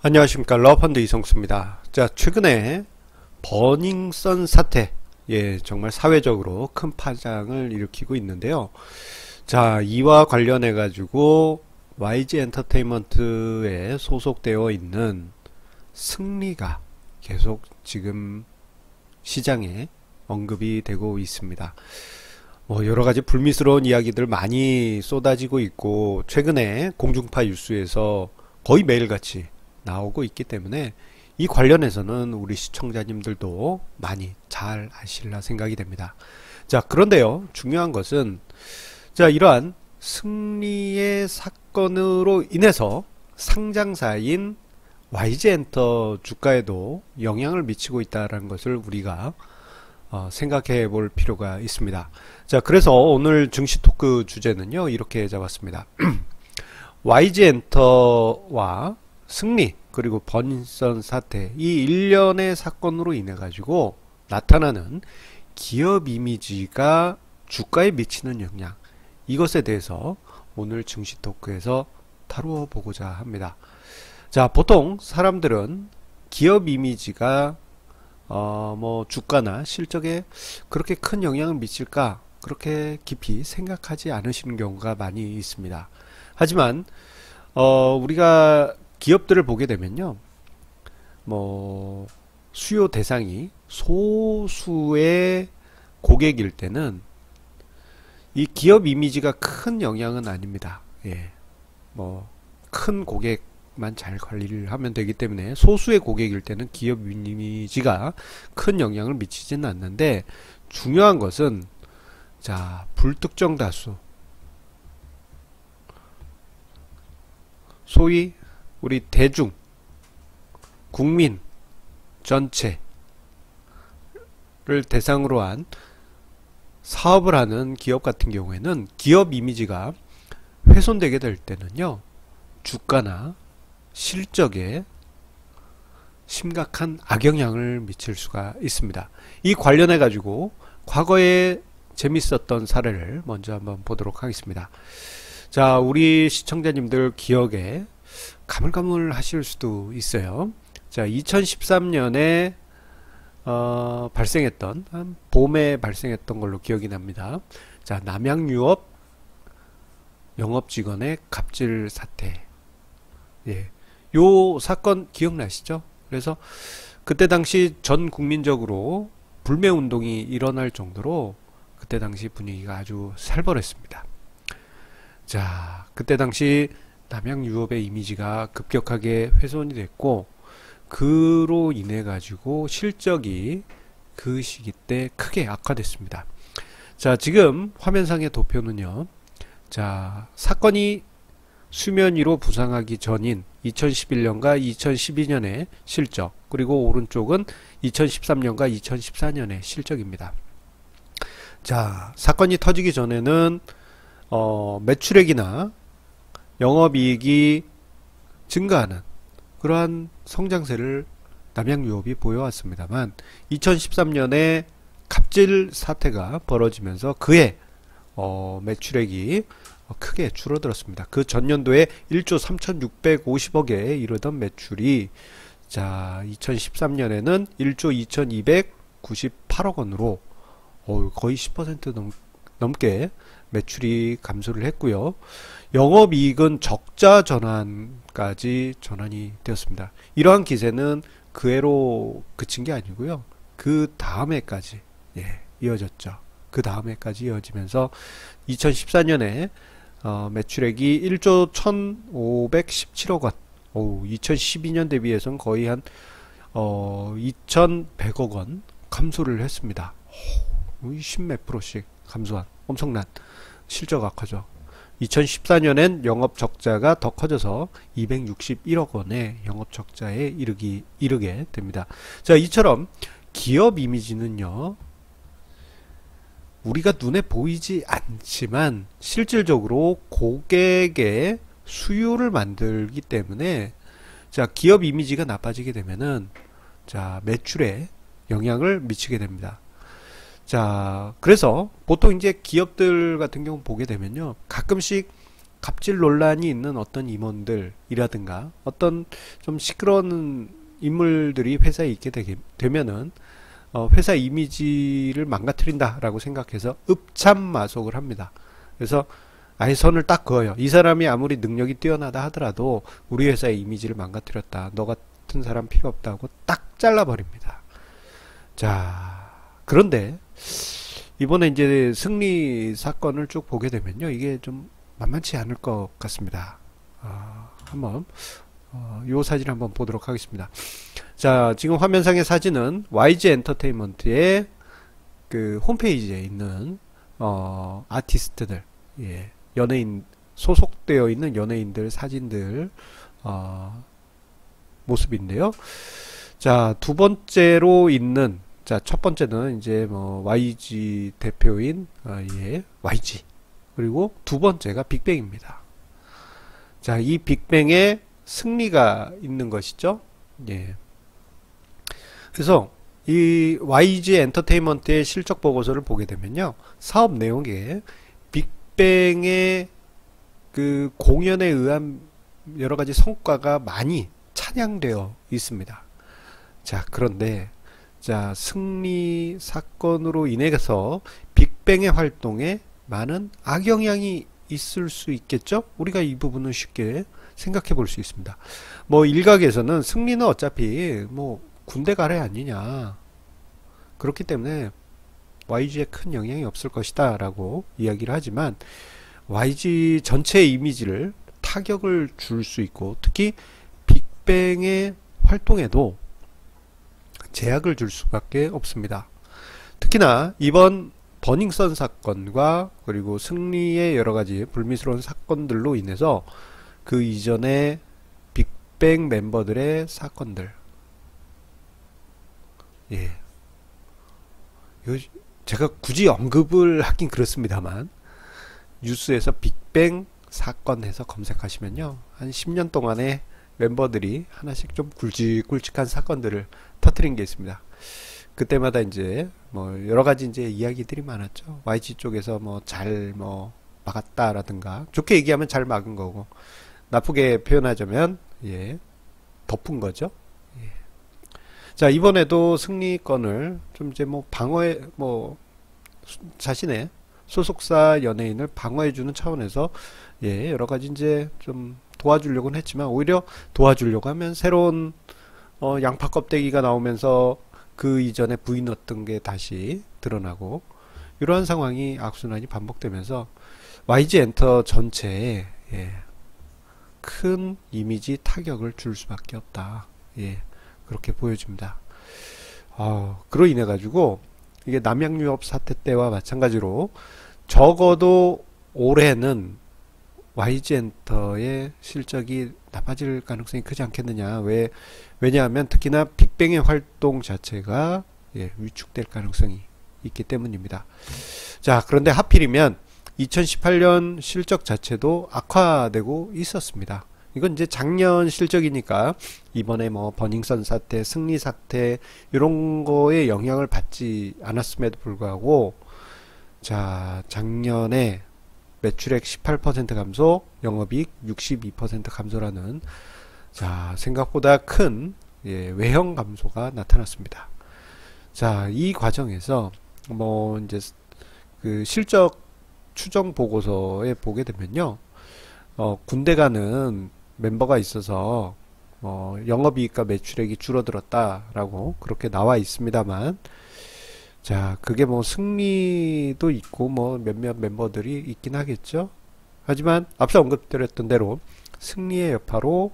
안녕하십니까. 러펀드 이성수입니다. 자 최근에 버닝썬 사태. 예 정말 사회적으로 큰 파장을 일으키고 있는데요. 자 이와 관련해 가지고 YG 엔터테인먼트에 소속되어 있는 승리가 계속 지금 시장에 언급이 되고 있습니다. 뭐 여러가지 불미스러운 이야기들 많이 쏟아지고 있고 최근에 공중파 뉴스에서 거의 매일같이 나오고 있기 때문에 이 관련해서는 우리 시청자님들도 많이 잘 아실라 생각이 됩니다. 자, 그런데요. 중요한 것은 자, 이러한 승리의 사건으로 인해서 상장사인 YG엔터 주가에도 영향을 미치고 있다는 것을 우리가 어, 생각해 볼 필요가 있습니다. 자, 그래서 오늘 증시 토크 주제는요, 이렇게 잡았습니다. YG엔터와 승리, 그리고 번인선 사태, 이 일련의 사건으로 인해 가지고 나타나는 기업 이미지가 주가에 미치는 영향, 이것에 대해서 오늘 증시 토크에서 다루어 보고자 합니다. 자, 보통 사람들은 기업 이미지가 어, 뭐 주가나 실적에 그렇게 큰 영향을 미칠까 그렇게 깊이 생각하지 않으시는 경우가 많이 있습니다. 하지만 어, 우리가 기업들을 보게 되면요. 뭐 수요 대상이 소수의 고객일 때는 이 기업 이미지가 큰 영향은 아닙니다. 예. 뭐 큰 고객만 잘 관리를 하면 되기 때문에 소수의 고객일 때는 기업 이미지가 큰 영향을 미치지는 않는데 중요한 것은 자, 불특정 다수 소위 우리 대중, 국민 전체를 대상으로 한 사업을 하는 기업 같은 경우에는 기업 이미지가 훼손되게 될 때는요, 주가나 실적에 심각한 악영향을 미칠 수가 있습니다. 이 관련해 가지고 과거에 재밌었던 사례를 먼저 한번 보도록 하겠습니다. 자, 우리 시청자님들 기억에 가물가물 하실 수도 있어요. 자, 2013년에 어, 발생했던 봄에 발생했던 걸로 기억이 납니다. 자, 남양유업 영업 직원의 갑질 사태. 예. 요 사건 기억나시죠? 그래서 그때 당시 전 국민적으로 불매 운동이 일어날 정도로 그때 당시 분위기가 아주 살벌했습니다. 자, 그때 당시 남양 유업의 이미지가 급격하게 훼손이 됐고 그로 인해 가지고 실적이 그 시기 때 크게 악화됐습니다. 자 지금 화면상의 도표는요. 자 사건이 수면 위로 부상하기 전인 2011년과 2012년의 실적 그리고 오른쪽은 2013년과 2014년의 실적입니다. 자 사건이 터지기 전에는 어, 매출액이나 영업이익이 증가하는 그러한 성장세를 남양유업이 보여왔습니다만 2013년에 갑질 사태가 벌어지면서 그해 어, 매출액이 크게 줄어들었습니다. 그 전년도에 1조 3,650억에 이르던 매출이 자 2013년에는 1조 2,298억 원으로 어, 거의 10% 넘, 넘게 매출이 감소를 했고요. 영업이익은 적자 전환까지 전환이 되었습니다. 이러한 기세는 그 해로 그친 게 아니고요. 그 다음 해까지 예, 이어졌죠. 그 다음 해까지 이어지면서 2014년에 어, 매출액이 1조 1,517억 원. 오, 2012년 대비해서는 거의 한 어, 2,100억 원 감소를 했습니다. 오, 10몇 프로씩 감소한 엄청난 실적 악화죠. 2014년엔 영업 적자가 더 커져서 261억 원의 영업 적자에 이르기 이르게 됩니다. 자, 이처럼 기업 이미지는요. 우리가 눈에 보이지 않지만 실질적으로 고객의 수요를 만들기 때문에 자, 기업 이미지가 나빠지게 되면은 자, 매출에 영향을 미치게 됩니다. 자, 그래서 보통 이제 기업들 같은 경우 보게 되면요. 가끔씩 갑질 논란이 있는 어떤 임원들이라든가 어떤 좀 시끄러운 인물들이 회사에 있게 되게, 되면은 어, 회사 이미지를 망가뜨린다라고 생각해서 읍참마속을 합니다. 그래서 아예 선을 딱 그어요. 이 사람이 아무리 능력이 뛰어나다 하더라도 우리 회사의 이미지를 망가뜨렸다. 너 같은 사람 필요 없다고 딱 잘라버립니다. 자, 그런데 이번에 이제 승리 사건을 쭉 보게 되면요. 이게 좀 만만치 않을 것 같습니다. 어, 한번 어, 요 사진 한번 보도록 하겠습니다. 자, 지금 화면상의 사진은 YG 엔터테인먼트의 그 홈페이지에 있는 어, 아티스트들, 예, 연예인 소속되어 있는 연예인들 사진들 어, 모습인데요. 자, 두 번째로 있는 자, 첫 번째는 이제 뭐 YG 대표인 어, 예, YG. 그리고 두 번째가 빅뱅입니다. 자, 이 빅뱅의 승리가 있는 것이죠. 예. 그래서 이 YG 엔터테인먼트의 실적 보고서를 보게 되면요. 사업 내용에 빅뱅의 그 공연에 의한 여러 가지 성과가 많이 찬양되어 있습니다. 자, 그런데 자, 승리 사건으로 인해서 빅뱅의 활동에 많은 악영향이 있을 수 있겠죠? 우리가 이 부분은 쉽게 생각해 볼 수 있습니다. 뭐 일각에서는 승리는 어차피 뭐 군대 가래 아니냐. 그렇기 때문에 YG에 큰 영향이 없을 것이다 라고 이야기를 하지만 YG 전체 이미지를 타격을 줄 수 있고 특히 빅뱅의 활동에도 제약을 줄 수밖에 없습니다. 특히나 이번 버닝썬 사건과 그리고 승리의 여러 가지 불미스러운 사건들로 인해서 그 이전에 빅뱅 멤버들의 사건들 예. 제가 굳이 언급을 하긴 그렇습니다만 뉴스에서 빅뱅 사건 해서 검색하시면요 한 10년 동안에 멤버들이 하나씩 좀 굵직굵직한 사건들을 터트린 게 있습니다. 그때마다 이제 뭐 여러 가지 이제 이야기들이 많았죠. YG 쪽에서 뭐 잘뭐 뭐 막았다라든가 좋게 얘기하면 잘 막은 거고 나쁘게 표현하자면 예 덮은 거죠. 예. 자 이번에도 승리권을 좀 이제 뭐 방어해 뭐 자신의 소속사 연예인을 방어해주는 차원에서 예 여러 가지 이제 좀 도와주려고는 했지만 오히려 도와주려고 하면 새로운 어, 양파 껍데기가 나오면서 그 이전에 부인했던 게 다시 드러나고 이러한 상황이 악순환이 반복되면서 YG 엔터 전체에 예, 큰 이미지 타격을 줄 수밖에 없다. 예, 그렇게 보여집니다. 어, 그로 인해 가지고 이게 남양유업 사태 때와 마찬가지로 적어도 올해는 YG엔터의 실적이 나빠질 가능성이 크지 않겠느냐. 왜, 왜냐하면 특히나 빅뱅의 활동 자체가 예, 위축될 가능성이 있기 때문입니다. 자, 그런데 하필이면 2018년 실적 자체도 악화되고 있었습니다. 이건 이제 작년 실적이니까 이번에 뭐 버닝썬 사태, 승리 사태 이런 거에 영향을 받지 않았음에도 불구하고 자 작년에 매출액 18% 감소, 영업이익 62% 감소라는 자 생각보다 큰 예, 외형 감소가 나타났습니다. 자, 이 과정에서 뭐 이제 그 실적 추정 보고서에 보게 되면요, 어, 군대 가는 멤버가 있어서 어, 영업이익과 매출액이 줄어들었다라고 그렇게 나와 있습니다만 자, 그게 뭐 승리도 있고 뭐 몇몇 멤버들이 있긴 하겠죠. 하지만 앞서 언급드렸던 대로 승리의 여파로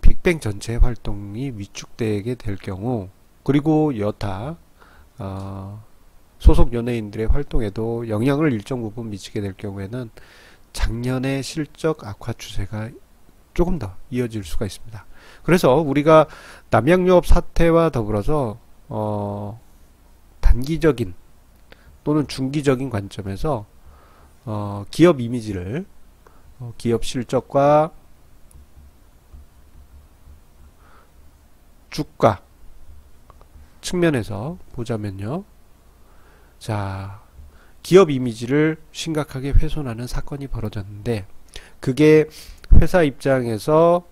빅뱅 전체 활동이 위축되게 될 경우 그리고 여타 어, 소속 연예인들의 활동에도 영향을 일정 부분 미치게 될 경우에는 작년의 실적 악화 추세가 조금 더 이어질 수가 있습니다. 그래서 우리가 남양유업 사태와 더불어서 어, 단기적인 또는 중기적인 관점에서 어, 기업 이미지를 어, 기업 실적과 주가 측면에서 보자면요. 자, 기업 이미지를 심각하게 훼손하는 사건이 벌어졌는데 그게 회사 입장에서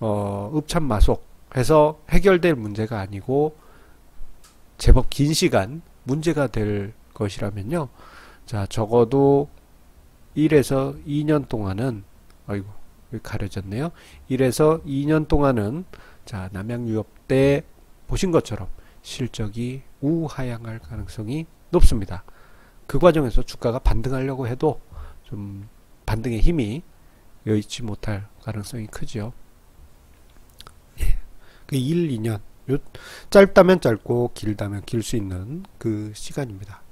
어, 읍참마속해서 해결될 문제가 아니고 제법 긴 시간 문제가 될 것이라면요. 자, 적어도 1에서 2년 동안은 아이고 가려졌네요. 1에서 2년 동안은 자, 남양 유업 때 보신 것처럼 실적이 우하향할 가능성이 높습니다. 그 과정에서 주가가 반등하려고 해도 좀 반등의 힘이 여의치 못할 가능성이 크죠. 예. 그 1, 2년. 짧다면 짧고 길다면 길 수 있는 그 시간입니다.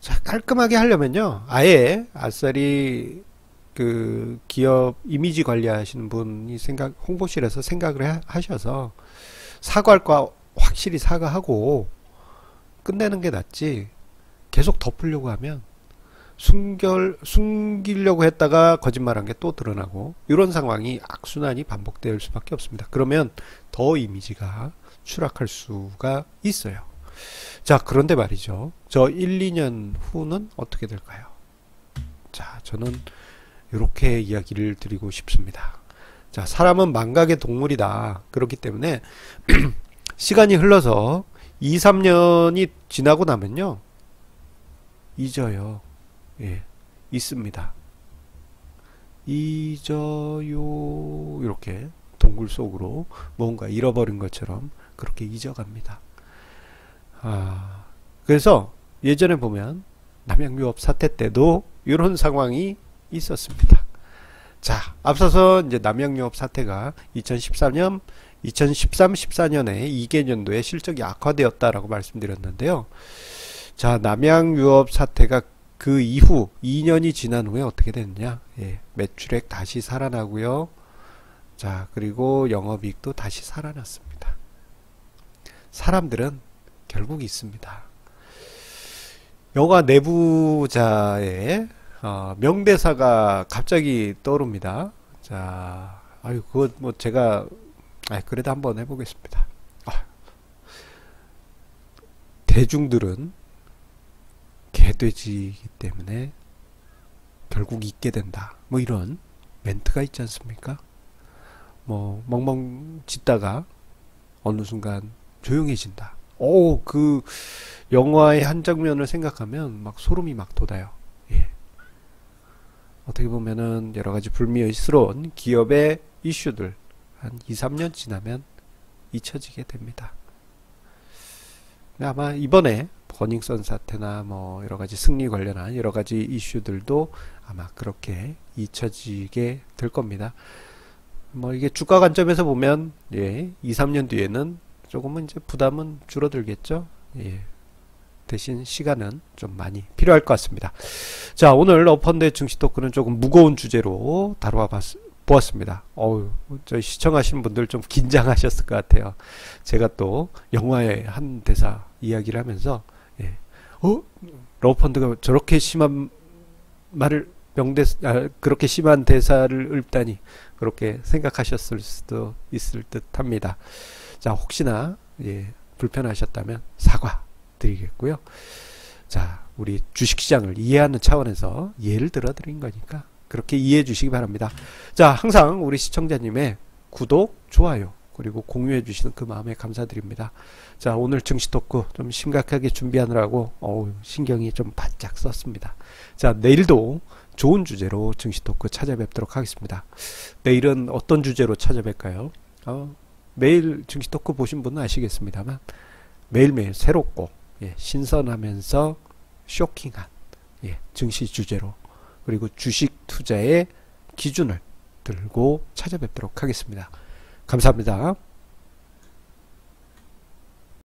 자, 깔끔하게 하려면요. 아예 아싸리 그 기업 이미지 관리하시는 분이 생각 홍보실에서 생각을 하셔서 사과할 거 확실히 사과하고 끝내는 게 낫지 계속 덮으려고 하면 숨결 숨기려고 했다가 거짓말한 게 또 드러나고 이런 상황이 악순환이 반복될 수밖에 없습니다. 그러면 더 이미지가 추락할 수가 있어요. 자, 그런데 말이죠. 저 1, 2년 후는 어떻게 될까요? 자, 저는 이렇게 이야기를 드리고 싶습니다. 자, 사람은 망각의 동물이다. 그렇기 때문에 시간이 흘러서 2, 3년이 지나고 나면요. 잊어요. 예. 있습니다. 잊어요. 이렇게 동굴 속으로 뭔가 잃어버린 것처럼 그렇게 잊어갑니다. 아, 그래서 예전에 보면 남양유업 사태 때도 이런 상황이 있었습니다. 자, 앞서서 이제 남양유업 사태가 2014년, 2013, 14년에 2개년도에 실적이 악화되었다라고 말씀드렸는데요. 자, 남양유업 사태가 그 이후 2년이 지난 후에 어떻게 됐냐? 예, 매출액 다시 살아나고요. 자, 그리고 영업이익도 다시 살아났습니다. 사람들은 결국 있습니다. 영화 내부자의 어, 명대사가 갑자기 떠오릅니다. 자, 아유, 그거 뭐 제가, 아 그래도 한번 해보겠습니다. 아, 대중들은 개돼지이기 때문에 결국 잊게 된다. 뭐 이런 멘트가 있지 않습니까? 뭐 멍멍 짖다가 어느 순간 조용해진다. 오, 그 영화의 한 장면을 생각하면 막 소름이 막 돋아요. 예. 어떻게 보면은 여러 가지 불미스러운 기업의 이슈들 한 2, 3년 지나면 잊혀지게 됩니다. 아마 이번에 버닝썬 사태나 뭐 여러 가지 승리 관련한 여러 가지 이슈들도 아마 그렇게 잊혀지게 될 겁니다. 뭐 이게 주가 관점에서 보면 예, 2, 3년 뒤에는 조금은 이제 부담은 줄어들겠죠. 예. 대신 시간은 좀 많이 필요할 것 같습니다. 자, 오늘 어펀드 증시 토크는 조금 무거운 주제로 다뤄 보았습니다. 어우, 저희 시청하시는 분들 좀 긴장하셨을 것 같아요. 제가 또 영화의 한 대사 이야기를 하면서 예. 어? 러펀드가 저렇게 심한 말을 명대 아, 그렇게 심한 대사를 읊다니 그렇게 생각하셨을 수도 있을 듯 합니다. 자 혹시나 예, 불편하셨다면 사과 드리겠고요. 자 우리 주식시장을 이해하는 차원에서 예를 들어 드린 거니까 그렇게 이해해 주시기 바랍니다. 자 항상 우리 시청자님의 구독, 좋아요 그리고 공유해 주시는 그 마음에 감사드립니다. 자 오늘 증시 토크 좀 심각하게 준비하느라고 어우, 신경이 좀 바짝 썼습니다. 자 내일도 좋은 주제로 증시 토크 찾아뵙도록 하겠습니다. 내일은 어떤 주제로 찾아뵐까요? 어, 매일 증시 토크 보신 분은 아시겠습니다만 매일매일 새롭고 예, 신선하면서 쇼킹한 예, 증시 주제로 그리고 주식 투자의 기준을 들고 찾아뵙도록 하겠습니다. 감사합니다.